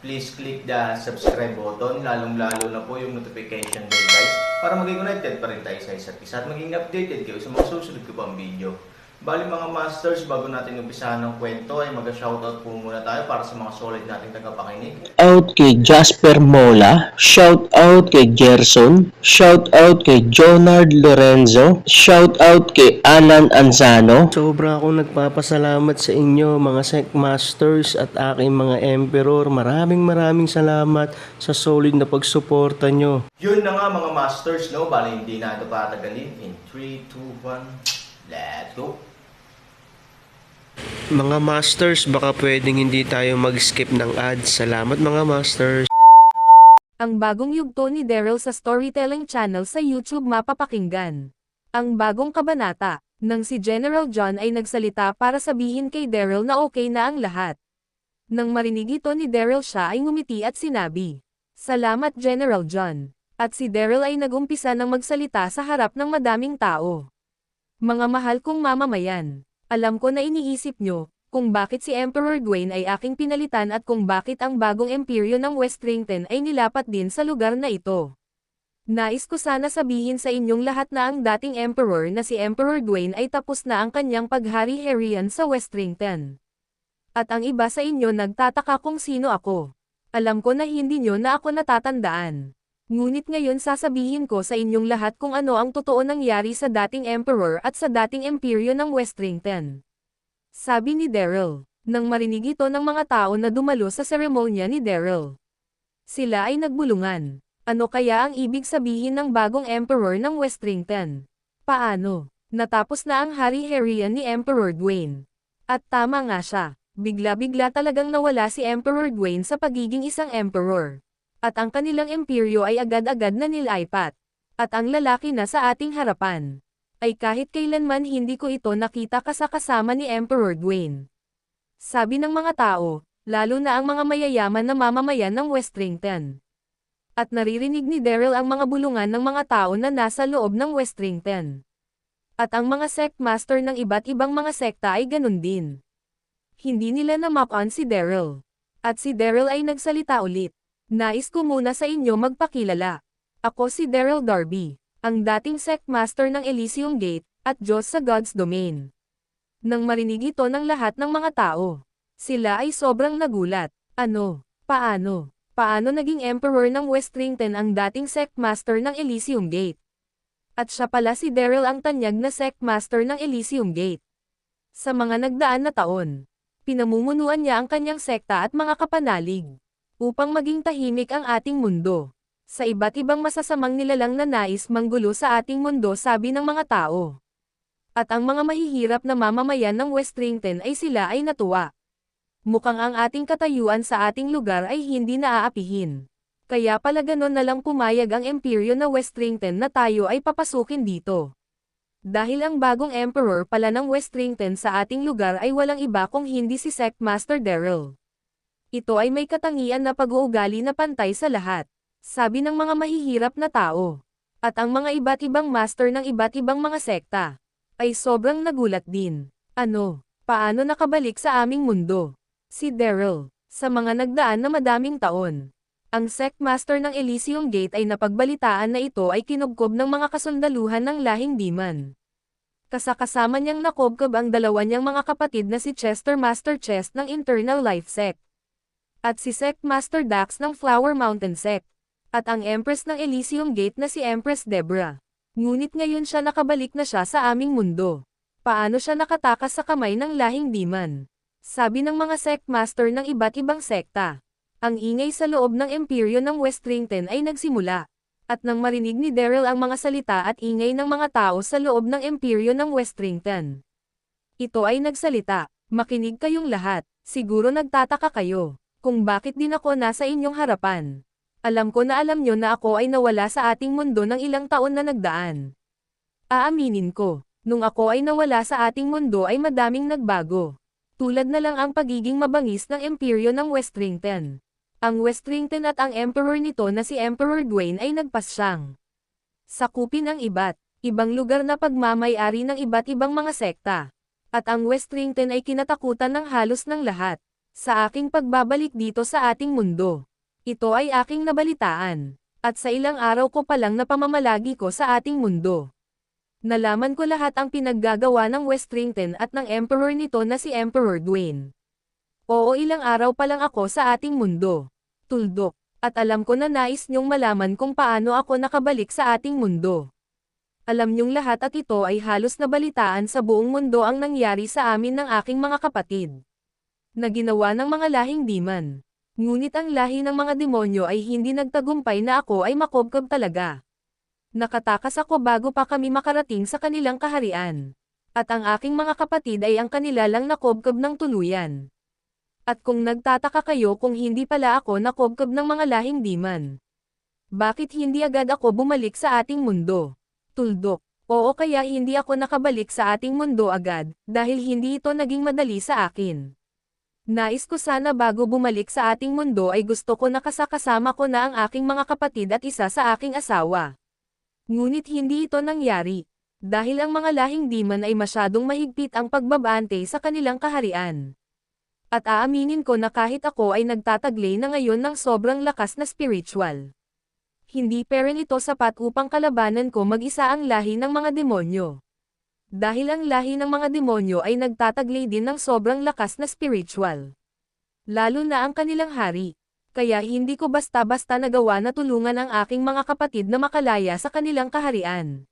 please click the subscribe button, lalong-lalo na po yung notification bell guys, para maging connected pa rin tayo sa isa't isa at maging updated kayo sa mga susunod ko pang video. Bali mga masters, bago natin umpisahan ng kwento ay mag-shoutout po muna tayo para sa mga solid nating tagapakinig. out kay Jasper Mola, shout out kay Gerson, shout out kay Jonard Lorenzo, shout out kay Alan Anzano, Sobra akong nagpapasalamat sa inyo mga Sec Masters at aking mga Emperor. Maraming maraming salamat sa solid na pagsuporta nyo. Yun na nga mga masters, no? Bali hindi na ito patagalin. In 3, 2, 1, let's go! Mga Masters, baka pwedeng hindi tayo mag-skip ng ads. Salamat mga Masters. Ang bagong yugto ni Daryl sa storytelling channel sa YouTube mapapakinggan. Ang bagong kabanata, nang si General John ay nagsalita para sabihin kay Daryl na okay na ang lahat. Nang marinig ito ni Daryl siya ay ngumiti at sinabi, Salamat General John. At si Daryl ay nagumpisa ng magsalita sa harap ng madaming tao. Mga mahal kong mamamayan, alam ko na iniisip nyo, kung bakit si Emperor Gwaine ay aking pinalitan at kung bakit ang bagong imperyo ng Westrington ay nilapat din sa lugar na ito. Nais ko sana sabihin sa inyong lahat na ang dating emperor na si Emperor Gwaine ay tapos na ang kanyang paghari-harian sa Westrington. At ang iba sa inyo nagtataka kung sino ako. Alam ko na hindi nyo na ako natatandaan. Ngunit ngayon sasabihin ko sa inyong lahat kung ano ang totoo nangyari sa dating emperor at sa dating imperyo ng Westrington. Sabi ni Daryl, nang marinig ito ng mga tao na dumalo sa seremonya ni Daryl. Sila ay nagbulungan. Ano kaya ang ibig sabihin ng bagong emperor ng Westrington? Paano? Natapos na ang hari-harian ni Emperor Dwayne. At tama nga siya, bigla-bigla talagang nawala si Emperor Dwayne sa pagiging isang emperor. At ang kanilang imperyo ay agad-agad na nilaipat. At ang lalaki na sa ating harapan. Ay kahit kailanman hindi ko ito nakita kasakasama ni Emperor Dwayne. Sabi ng mga tao, lalo na ang mga mayayaman na mamamayan ng Westrington. At naririnig ni Daryl ang mga bulungan ng mga tao na nasa loob ng Westrington. At ang mga sect master ng iba't ibang mga sekta ay ganun din. Hindi nila na-map on si Daryl. At si Daryl ay nagsalita ulit. Nais ko muna sa inyo magpakilala. Ako si Daryl Darby, ang dating sect master ng Elysium Gate, at Diyos sa God's Domain. Nang marinig ito ng lahat ng mga tao, sila ay sobrang nagulat. Ano? Paano? Paano naging emperor ng Westrington ang dating sect master ng Elysium Gate? At siya pala si Daryl ang tanyag na sect master ng Elysium Gate. Sa mga nagdaan na taon, pinamumunuan niya ang kanyang sekta at mga kapanalig upang maging tahimik ang ating mundo. Sa iba't ibang masasamang nilalang na nais manggulo sa ating mundo sabi ng mga tao. At ang mga mahihirap na mamamayan ng Westrington ay sila ay natuwa. Mukhang ang ating katayuan sa ating lugar ay hindi naaapihin. Kaya pala ganon na lang pumayag ang imperyo na Westrington na tayo ay papasukin dito. Dahil ang bagong emperor pala ng Westrington sa ating lugar ay walang iba kung hindi si Sect Master Daryl. Ito ay may katangian na pag-uugali na pantay sa lahat. Sabi ng mga mahihirap na tao. At ang mga iba't ibang master ng iba't ibang mga sekta ay sobrang nagulat din. Ano? Paano nakabalik sa aming mundo? Si Daryl, sa mga nagdaan na madaming taon. Ang sect master ng Elysium Gate ay napagbalitaan na ito ay kinubkob ng mga kasundaluhan ng lahing demon. Kasakasama niyang nakobkob ang dalawa niyang mga kapatid na si Chester Master Chest ng Internal Life Sect. At si Sect Master Dax ng Flower Mountain Sect. At ang Empress ng Elysium Gate na si Empress Debra. Ngunit ngayon siya nakabalik na siya sa aming mundo. Paano siya nakatakas sa kamay ng lahing demon? Sabi ng mga sect master ng iba't ibang sekta. Ang ingay sa loob ng imperyo ng Westrington ay nagsimula. At nang marinig ni Daryl ang mga salita at ingay ng mga tao sa loob ng imperyo ng Westrington. Ito ay nagsalita, makinig kayong lahat, siguro nagtataka kayo. Kung bakit din ako nasa inyong harapan. Alam ko na alam nyo na ako ay nawala sa ating mundo ng ilang taon na nagdaan. Aaminin ko, nung ako ay nawala sa ating mundo ay madaming nagbago. Tulad na lang ang pagiging mabangis ng imperyo ng Westrington. Ang Westrington at ang emperor nito na si Emperor Dwayne ay nagpasyang. Sakupin ang iba't ibang lugar na pagmamayari ng iba't ibang mga sekta. At ang Westrington ay kinatakutan ng halos ng lahat. Sa aking pagbabalik dito sa ating mundo. Ito ay aking nabalitaan. At sa ilang araw ko pa lang na pamamalagi ko sa ating mundo. Nalaman ko lahat ang pinaggagawa ng Westrington at ng emperor nito na si Emperor Dwayne. Oo ilang araw pa lang ako sa ating mundo. Tuldok. At alam ko na nais niyong malaman kung paano ako nakabalik sa ating mundo. Alam niyong lahat at ito ay halos nabalitaan sa buong mundo ang nangyari sa amin ng aking mga kapatid. Na ginawa ng mga lahing diman. Ngunit ang lahi ng mga demonyo ay hindi nagtagumpay na ako ay makobkob talaga. Nakatakas ako bago pa kami makarating sa kanilang kaharian. At ang aking mga kapatid ay ang kanila lang nakobkob ng tuluyan. At kung nagtataka kayo kung hindi pala ako nakobkob ng mga lahing diman. Bakit hindi agad ako bumalik sa ating mundo? Tuldok. Oo kaya hindi ako nakabalik sa ating mundo agad, dahil hindi ito naging madali sa akin. Nais ko sana bago bumalik sa ating mundo ay gusto ko nakasakasama ko na ang aking mga kapatid at isa sa aking asawa. Ngunit hindi ito nangyari. Dahil ang mga lahing diman ay masyadong mahigpit ang pagbabante sa kanilang kaharian. At aaminin ko na kahit ako ay nagtataglay na ngayon ng sobrang lakas na spiritual. Hindi pa rin ito sapat upang kalabanan ko mag-isa ang lahi ng mga demonyo. Dahil ang lahi ng mga demonyo ay nagtataglay din ng sobrang lakas na spiritual. Lalo na ang kanilang hari. Kaya hindi ko basta-basta nagawa na tulungan ang aking mga kapatid na makalaya sa kanilang kaharian.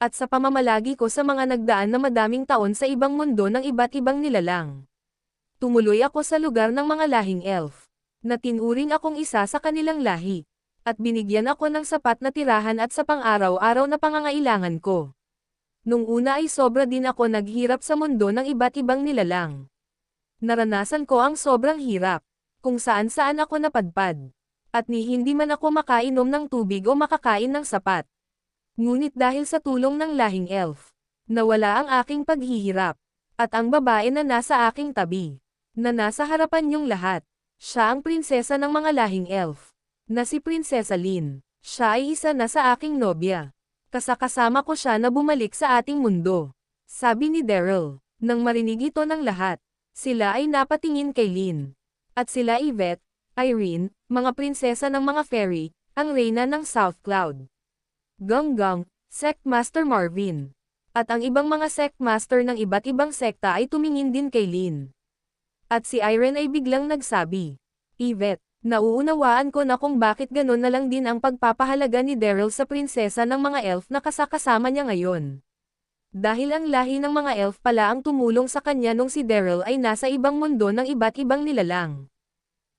At sa pamamalagi ko sa mga nagdaan na madaming taon sa ibang mundo ng iba't ibang nilalang. Tumuloy ako sa lugar ng mga lahing elf. Na tinuring akong isa sa kanilang lahi. At binigyan ako ng sapat na tirahan at sa pang-araw-araw na pangangailangan ko. Nung una ay sobra din ako naghirap sa mundo ng iba't ibang nilalang. Naranasan ko ang sobrang hirap, kung saan-saan ako napadpad. At ni hindi man ako makainom ng tubig o makakain ng sapat. Ngunit dahil sa tulong ng lahing elf, nawala ang aking paghihirap. At ang babae na nasa aking tabi, na nasa harapan niyong lahat, siya ang prinsesa ng mga lahing elf, na si Prinsesa Lin. Siya ay isa na sa aking nobya. Kasakasama ko siya na bumalik sa ating mundo. Sabi ni Daryl, nang marinig ito ng lahat, sila ay napatingin kay Lin. At sila Yvette, Irene, mga prinsesa ng mga fairy, ang reyna ng South Cloud. Gonggang, Sect Master Marvin. At ang ibang mga sect master ng iba't ibang sekta ay tumingin din kay Lin. At si Irene ay biglang nagsabi, Yvette, nauunawaan ko na kung bakit ganon na lang din ang pagpapahalaga ni Daryl sa prinsesa ng mga elf na kasakasama niya ngayon. Dahil ang lahi ng mga elf pala ang tumulong sa kanya nung si Daryl ay nasa ibang mundo ng iba't ibang nilalang.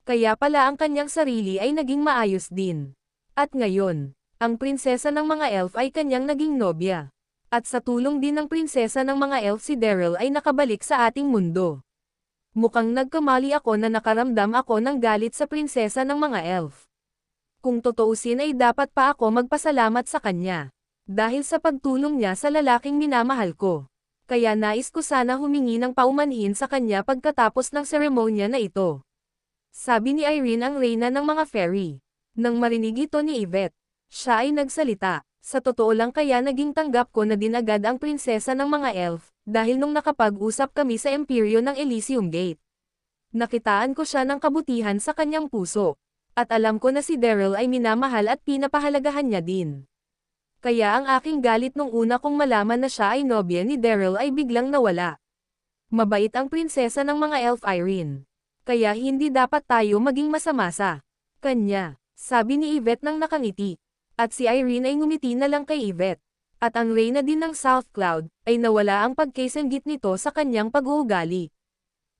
Kaya pala ang kanyang sarili ay naging maayos din. At ngayon, ang prinsesa ng mga elf ay kanyang naging nobya. At sa tulong din ng prinsesa ng mga elf si Daryl ay nakabalik sa ating mundo. Mukhang nagkamali ako na nakaramdam ako ng galit sa prinsesa ng mga elf. Kung totoosin ay dapat pa ako magpasalamat sa kanya. Dahil sa pagtulong niya sa lalaking minamahal ko. Kaya nais ko sana humingi ng paumanhin sa kanya pagkatapos ng seremonya na ito. Sabi ni Irene ang reyna ng mga fairy. Nang marinig ito ni Yvette, siya ay nagsalita. Sa totoo lang kaya naging tanggap ko na din agad ang prinsesa ng mga elf, dahil nung nakapag-usap kami sa imperyo ng Elysium Gate. Nakitaan ko siya ng kabutihan sa kanyang puso. At alam ko na si Daryl ay minamahal at pinapahalagahan niya din. Kaya ang aking galit nung una kong malaman na siya ay nobya ni Daryl ay biglang nawala. Mabait ang prinsesa ng mga elf Irene. Kaya hindi dapat tayo maging masama sa kanya, sabi ni Yvette nang nakangiti. At si Irene ay ngumiti na lang kay Yvette. At ang reyna din ng South Cloud, ay nawala ang pagkaisanggit nito sa kanyang pag-uugali.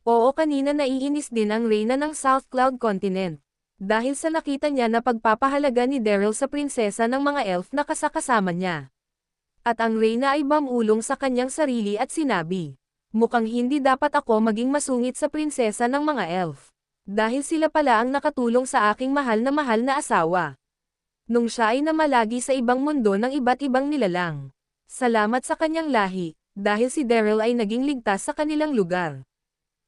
Oo kanina naiinis din ang reyna ng South Cloud Continent. Dahil sa nakita niya na pagpapahalaga ni Daryl sa prinsesa ng mga elf na kasakasama niya. At ang reyna ay bamulong sa kanyang sarili at sinabi, Mukhang hindi dapat ako maging masungit sa prinsesa ng mga elf. Dahil sila pala ang nakatulong sa aking mahal na mahal na asawa. Nung siya ay namalagi sa ibang mundo ng iba't ibang nilalang. Salamat sa kanyang lahi, dahil si Daryl ay naging ligtas sa kanilang lugar.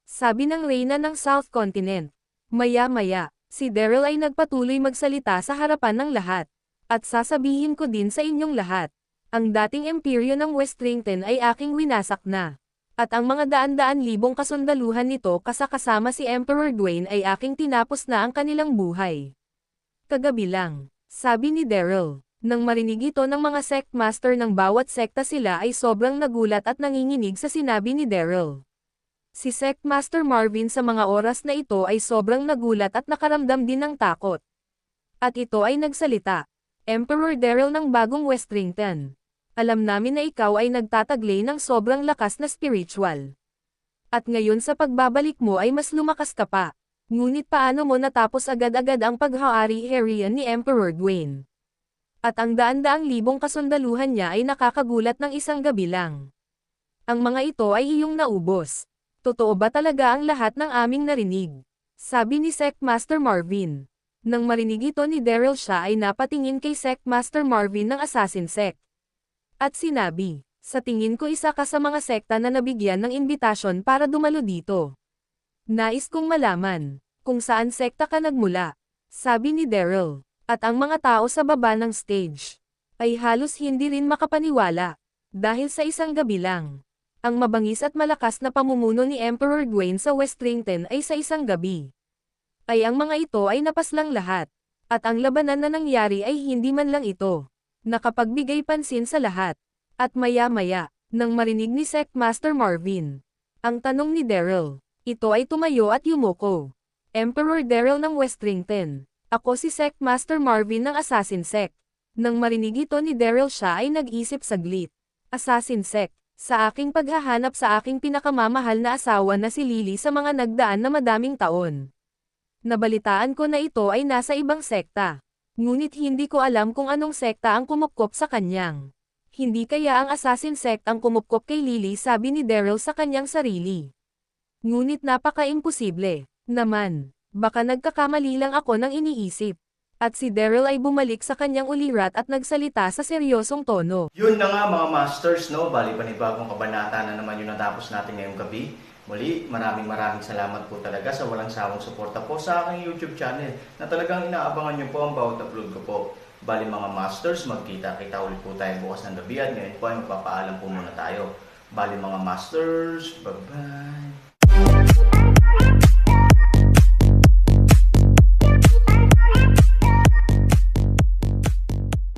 Sabi ng Reyna ng South Continent. Maya-maya, si Daryl ay nagpatuloy magsalita sa harapan ng lahat. At sasabihin ko din sa inyong lahat. Ang dating imperyo ng Westrington ay aking winasak na. At ang mga daan-daan libong kasundaluhan nito kasakasama si Emperor Dwayne ay aking tinapos na ang kanilang buhay. Kagabi lang, sabi ni Daryl. Nang marinig ito ng mga sect master ng bawat sekta sila ay sobrang nagulat at nanginginig sa sinabi ni Daryl. Si Sect Master Marvin sa mga oras na ito ay sobrang nagulat at nakaramdam din ng takot. At ito ay nagsalita. Emperor Daryl ng bagong Westrington. Alam namin na ikaw ay nagtataglay ng sobrang lakas na spiritual. At ngayon sa pagbabalik mo ay mas lumakas ka pa. Ngunit paano mo natapos agad-agad ang paghahari herian ni Emperor Dwayne? At ang daan-daang libong kasundaluhan niya ay nakakagulat ng isang gabi lang. Ang mga ito ay iyong naubos. Totoo ba talaga ang lahat ng aming narinig? Sabi ni Sect Master Marvin. Nang marinig ito ni Daryl siya ay napatingin kay Sect Master Marvin ng Assassin Sect. At sinabi, sa tingin ko isa ka sa mga sekta na nabigyan ng imbitasyon para dumalo dito. Nais kong malaman, kung saan sekta ka nagmula. Sabi ni Daryl. At ang mga tao sa baba ng stage, ay halos hindi rin makapaniwala. Dahil sa isang gabi lang. Ang mabangis at malakas na pamumuno ni Emperor Dwayne sa Westrington ay sa isang gabi. Ay ang mga ito ay napaslang lahat. At ang labanan na nangyari ay hindi man lang ito. Nakapagbigay pansin sa lahat. At maya-maya, nang marinig ni Sect Master Marvin. Ang tanong ni Daryl. Ito ay tumayo at yumuko. Emperor Daryl ng Westrington. Ako si Sect Master Marvin ng Assassin Sect. Nang marinig ito ni Daryl siya ay nag-isip saglit. Assassin Sect. Sa aking paghahanap sa aking pinakamamahal na asawa na si Lily sa mga nagdaan na madaming taon. Nabalitaan ko na ito ay nasa ibang sekta. Ngunit hindi ko alam kung anong sekta ang kumupkop sa kanyang. Hindi kaya ang assassin sect ang kumupkop kay Lily sabi ni Daryl sa kanyang sarili. Ngunit napaka-imposible. Naman, baka nagkakamali lang ako ng iniisip. At si Daryl ay bumalik sa kanyang ulirat at nagsalita sa seryosong tono. Yun na nga mga masters, no? Bali panibagong kabanata na naman yung natapos natin ngayong gabi. Muli, maraming maraming salamat po talaga sa walang sawang suporta po sa aking YouTube channel na talagang inaabangan nyo po ang bawat upload ko po. Bali mga masters, magkita-kita ulit po tayo bukas ng gabi at ngayon po ay magpapaalam po muna tayo. Bali mga masters, bye-bye!